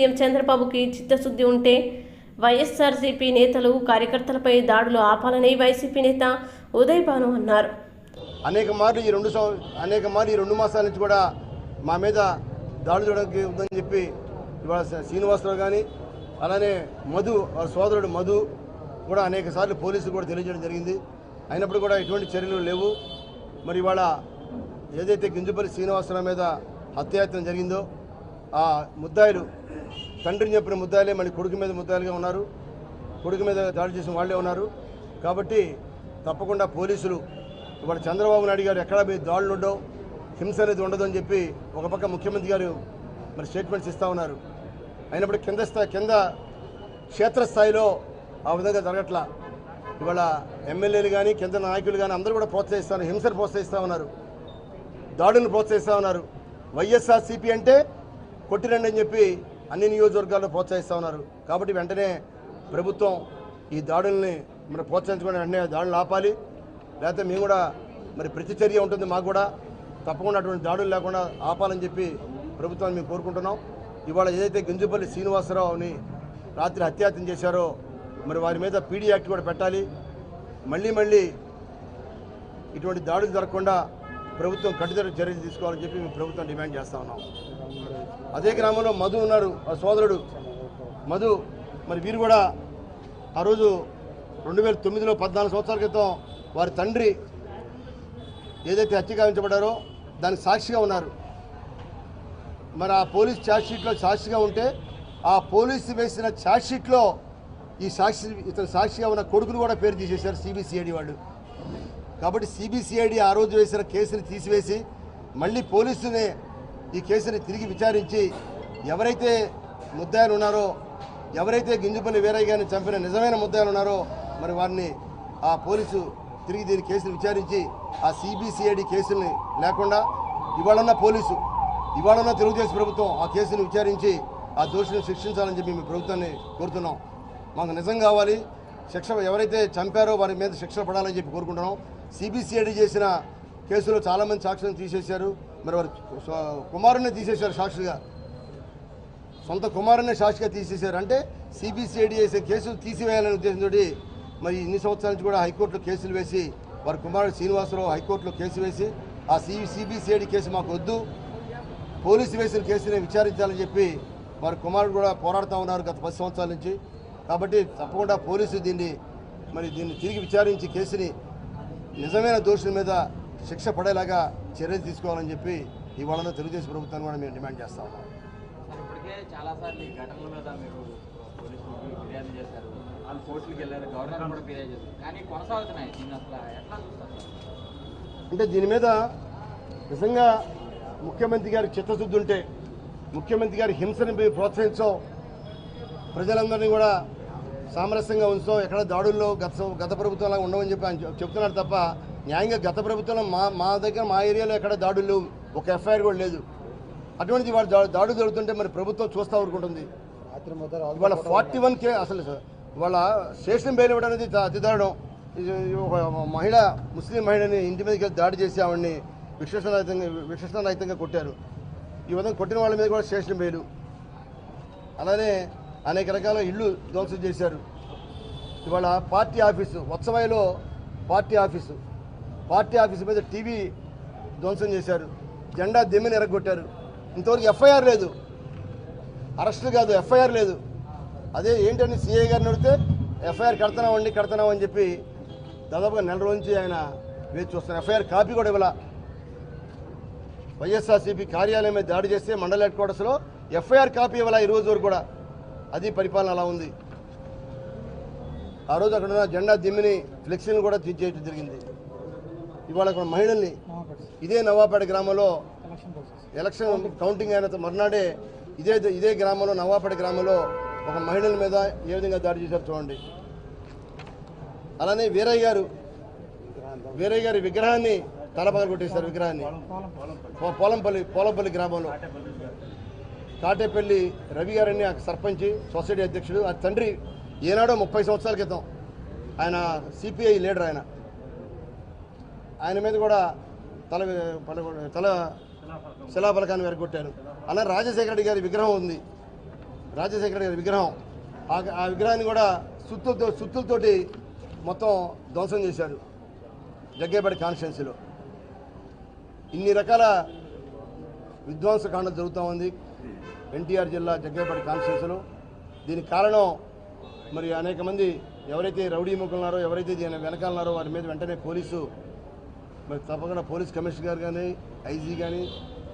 CM చంద్రబాబుకి చిత్తశుద్ధి ఉంటే వైఎస్ఆర్సీపీ నేతలు కార్యకర్తలపై దాడులు ఆపాలని వైసీపీ నేత ఉదయ్ భాను అన్నారు. అనేక మార్లు ఈ రెండు అనేక మార్లు ఈ రెండు మాసాల నుంచి కూడా మా మీద దాడులు చేయడానికి ఉందని చెప్పి ఇవాళ శ్రీనివాసరావు కానీ అలానే మధు వాళ్ళ సోదరుడు మధు కూడా అనేక సార్లు పోలీసులు కూడా తెలియజేయడం జరిగింది. అయినప్పుడు కూడా ఎటువంటి చర్యలు లేవు. మరి ఇవాళ ఏదైతే గింజుపల్లి శ్రీనివాసరావు మీద హత్యాయత్నం జరిగిందో ఆ ముద్దాయిలు తండ్రిని చెప్పిన ముద్దాయిలే మళ్ళీ కొడుకు మీద ముద్దాయిలుగా ఉన్నారు. కొడుకు మీద దాడి చేసిన వాళ్ళే ఉన్నారు. కాబట్టి తప్పకుండా పోలీసులు ఇవాళ చంద్రబాబు నాయుడు గారు ఎక్కడా మీ దాడులు ఉండవు హింస అనేది ఉండదు అని చెప్పి ఒక పక్క ముఖ్యమంత్రి గారు మరి స్టేట్మెంట్స్ ఇస్తూ ఉన్నారు. అయినప్పుడు కింద స్థాయి కింద క్షేత్రస్థాయిలో ఆ విధంగా జరగట్లా. ఇవాళ ఎమ్మెల్యేలు కానీ కింద నాయకులు కానీ అందరూ కూడా ప్రోత్సహిస్తారు హింసను ప్రోత్సహిస్తూ ఉన్నారు దాడులను ప్రోత్సహిస్తూ ఉన్నారు. వైఎస్ఆర్సీపీ అంటే కొట్టిరండి అని చెప్పి అన్ని నియోజకవర్గాల్లో ప్రోత్సహిస్తూ ఉన్నారు. కాబట్టి వెంటనే ప్రభుత్వం ఈ దాడుల్ని మరి ప్రోత్సహించుకుని వెంటనే దాడులు ఆపాలి. లేకపోతే మేము కూడా మరి ప్రతిచర్య ఉంటుంది మాకు కూడా. తప్పకుండా అటువంటి దాడులు లేకుండా ఆపాలని చెప్పి ప్రభుత్వాన్ని మేము కోరుకుంటున్నాం. ఇవాళ ఏదైతే గంజుపల్లి శ్రీనివాసరావుని రాత్రి హత్యాయత్నం చేశారో మరి వారి మీద పీడీ యాక్ట్ కూడా పెట్టాలి. మళ్ళీ మళ్ళీ ఇటువంటి దాడులు జరగకుండా ప్రభుత్వం కట్టుదల చర్యలు తీసుకోవాలని చెప్పి మేము ప్రభుత్వం డిమాండ్ చేస్తా ఉన్నాం. అదే గ్రామంలో మధు ఉన్నారు ఆ సోదరుడు మధు. మరి వీరు కూడా ఆ రోజు రెండు వేల తొమ్మిదిలో పద్నాలుగు సంవత్సరాల క్రితం వారి తండ్రి ఏదైతే హత్య గావించబడ్డారో దానికి సాక్షిగా ఉన్నారు. మరి ఆ పోలీస్ ఛార్జ్షీట్లో సాక్షిగా ఉంటే ఆ పోలీసు వేసిన ఛార్జ్షీట్లో ఈ సాక్షి ఇతను సాక్షిగా ఉన్న కొడుకును కూడా పేరు తీసేశారు సిబిసిఐడి వాళ్ళు. కాబట్టి సిబిసిఐడి ఆ రోజు వేసిన కేసుని తీసివేసి మళ్ళీ పోలీసునే ఈ కేసుని తిరిగి విచారించి ఎవరైతే ముద్దాయిలు ఉన్నారో ఎవరైతే గింజపల్లి వీరయ్య గారిని చంపిన నిజమైన ముద్దాయిలు ఉన్నారో మరి వారిని ఆ పోలీసు తిరిగి దీని కేసును విచారించి ఆ సిబిసిఐడి కేసుల్ని లేకుండా ఇవాళన్న పోలీసు ఇవాళన్న తెలుగుదేశం ప్రభుత్వం ఆ కేసును విచారించి ఆ దోషులను శిక్షించాలని చెప్పి మేము ప్రభుత్వాన్ని కోరుతున్నాం. మాకు నిజం కావాలి శిక్ష ఎవరైతే చంపారో వారి మీద శిక్ష పడాలని చెప్పి కోరుకుంటున్నాం. సిబిసిఐడి చేసిన కేసులో చాలామంది సాక్షులను తీసేశారు. మరి వారి స్వ- కుమారుణ్ణి తీసేశారు సాక్షిగా. సొంత కుమారుని సాక్షిగా తీసేశారు. అంటే సిబిసిఐడి చేసే కేసులు తీసివేయాలనే ఉద్దేశంతో మరి ఇన్ని సంవత్సరాల నుంచి కూడా హైకోర్టులో కేసులు వేసి వారి కుమారుడు శ్రీనివాసరావు హైకోర్టులో కేసు వేసి ఆ సి సిబిసిఐడి కేసు మాకు వద్దు పోలీసు వేసిన కేసుని విచారించాలని చెప్పి వారి కుమారుడు కూడా పోరాడుతూ ఉన్నారు గత పది సంవత్సరాల నుంచి. కాబట్టి తప్పకుండా పోలీసు దీన్ని మరి దీన్ని తిరిగి విచారించి కేసుని నిజమైన దోషుల మీద శిక్ష పడేలాగా చర్యలు తీసుకోవాలని చెప్పి ఇవాళ తెలుగుదేశం ప్రభుత్వాన్ని కూడా మేము డిమాండ్ చేస్తా ఉన్నాం. సార్ ఇప్పటికే చాలా సార్లు ఈ ఘటనల మీద మీరు పోలీసులకు ఫిర్యాదు చేశారు. వాళ్ళు కోర్టులకు వెళ్ళారు గవర్నర్ కూడా ఫిర్యాదు చేశారు. కానీ కొనసాగుతున్నాయి. దీన్ని అసలు ఎట్లా చూస్తారు? సార్ అంటే దీని మీద నిజంగా ముఖ్యమంత్రి గారికి చిత్తశుద్ధి ఉంటే ముఖ్యమంత్రి గారి హింసని ప్రోత్సహించో ప్రజలందరినీ కూడా సామరస్యంగా ఉంచో ఎక్కడ దాడుల్లో గత గత ప్రభుత్వంలా ఉండవని చెప్పి ఆయన చెప్తున్నారు తప్ప న్యాయంగా గత ప్రభుత్వంలో మా మా దగ్గర మా ఏరియాలో ఎక్కడ దాడులు లేవు. ఒక ఎఫ్ఐఆర్ కూడా లేదు. అటువంటిది వాడు దాడు దాడులు జరుగుతుంటే మరి ప్రభుత్వం చూస్తూ ఊరుకుంటుంది. ఇవాళ ఫార్టీ వన్ కే అసలు సార్ ఇవాళ స్టేషన్ బెయిల్ ఇవ్వడం అనేది దా- అతి దారుణం. ఒక మహిళ ముస్లిం మహిళని ఇంటి మీదకి వెళ్ళి దాడి చేసి ఆవిడని విశ్వసనరహితంగా విశ్వసనరహితంగా కొట్టారు. ఈ విధంగా కొట్టిన వాళ్ళ మీద కూడా స్టేషన్ బెయిల్. అలానే అనేక రకాల ఇళ్ళు ధ్వంసం చేశారు. ఇవాళ పార్టీ ఆఫీసు వత్సవాయిలో పార్టీ ఆఫీసు. పార్టీ ఆఫీసు మీద టీవీ ధ్వంసం చేశారు. జెండా దిమ్మని ఎరగొట్టారు. ఇంతవరకు ఎఫ్ఐఆర్ లేదు. అరెస్ట్ కాదు ఎఫ్ఐఆర్ లేదు. అదే ఏంటని సిఐ గారిని అడిగితే ఎఫ్ఐఆర్ కడుతున్నామండి కడుతున్నామని చెప్పి దాదాపుగా నెల రోజు నుంచి ఆయన వేచి చూస్తున్నారు ఎఫ్ఐఆర్ కాపీ కూడా ఇవ్వాల. వైఎస్ఆర్సీపీ కార్యాలయం మీద దాడి చేస్తే మండల హెడ్ క్వార్టర్స్లో ఎఫ్ఐఆర్ కాపీ ఇవ్వాల ఈ రోజు వరకు కూడా. అది పరిపాలన అలా ఉంది. ఆ రోజు అక్కడ ఉన్న జెండా దిమ్మిని ఫ్లెక్సీని కూడా తీసేయడం జరిగింది. ఇవాళ అక్కడ మహిళల్ని ఇదే నవాపేట గ్రామంలో ఎలక్షన్ కౌంటింగ్ అయిన మర్నాడే ఇదే ఇదే గ్రామంలో నవాపేట గ్రామంలో ఒక మహిళల మీద ఏ విధంగా దాడి చేశారు చూడండి. అలానే వీరయ్య గారు వీరయ్య గారి విగ్రహాన్ని తలపగల కొట్టేశారు విగ్రహాన్ని. పోలంపల్లి పోలంపల్లి గ్రామంలో. కాటేపల్లి రవి గారని ఆ సర్పంచ్ సొసైటీ అధ్యక్షుడు ఆ తండ్రి ఏనాడో ముప్పై సంవత్సరాల క్రితం ఆయన సిపిఐ లీడర్ ఆయన. ఆయన మీద కూడా తల తల శిలాఫలకాన్ని వెరగొట్టారు. అలా రాజశేఖర రెడ్డి గారి విగ్రహం ఉంది. రాజశేఖర గారి విగ్రహం. ఆ ఆ విగ్రహాన్ని కూడా సుత్తులతో సుత్తులతోటి మొత్తం ధ్వంసం చేశారు. జగ్గేపేట కాన్స్టిట్యున్సీలో. ఇన్ని రకాల విధ్వంసకాండం జరుగుతూ ఉంది. ఎన్టీఆర్ జిల్లా జగ్గేపేట కాన్స్టిట్యున్సీలో. దీనికి కారణం మరి అనేక మంది ఎవరైతే రౌడీ ముగ్గులున్నారో ఎవరైతే దీని వెనకాలన్నారో వారి మీద వెంటనే పోలీసు మరి తప్పకుండా పోలీస్ కమిషనర్ గారు కానీ ఐజీ కానీ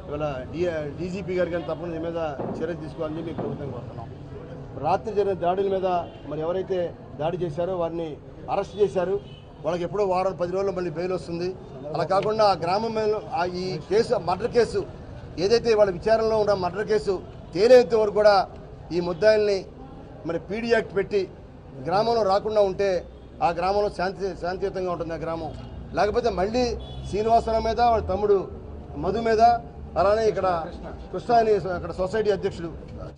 ఇవాళ డి డీజీపీ గారు కానీ తప్పకుండా దీని మీద చర్యలు తీసుకోవాలని మీకు ప్రభుత్వం కోరుతున్నాం. రాత్రి జరిగిన దాడుల మీద మరి ఎవరైతే దాడి చేశారో వారిని అరెస్ట్ చేశారు. వాళ్ళకి ఎప్పుడో వారం పది రోజుల్లో మళ్ళీ బెయిల్ వస్తుంది. అలా కాకుండా ఆ గ్రామం ఆ ఈ కేసు మర్డర్ కేసు ఏదైతే వాళ్ళ విచారణలో ఉన్న మర్డర్ కేసు తేలేంత వరకు కూడా ఈ ముద్దాయిల్ని మరి పీడీ యాక్ట్ పెట్టి గ్రామంలో రాకుండా ఉంటే ఆ గ్రామంలో శాంతి శాంతియుతంగా ఉంటుంది ఆ గ్రామం. లేకపోతే మళ్ళీ శ్రీనివాసరావు మీద వాళ్ళ తమ్ముడు మధు మీద అలానే ఇక్కడ కృష్ణ అని అక్కడ సొసైటీ అధ్యక్షుడు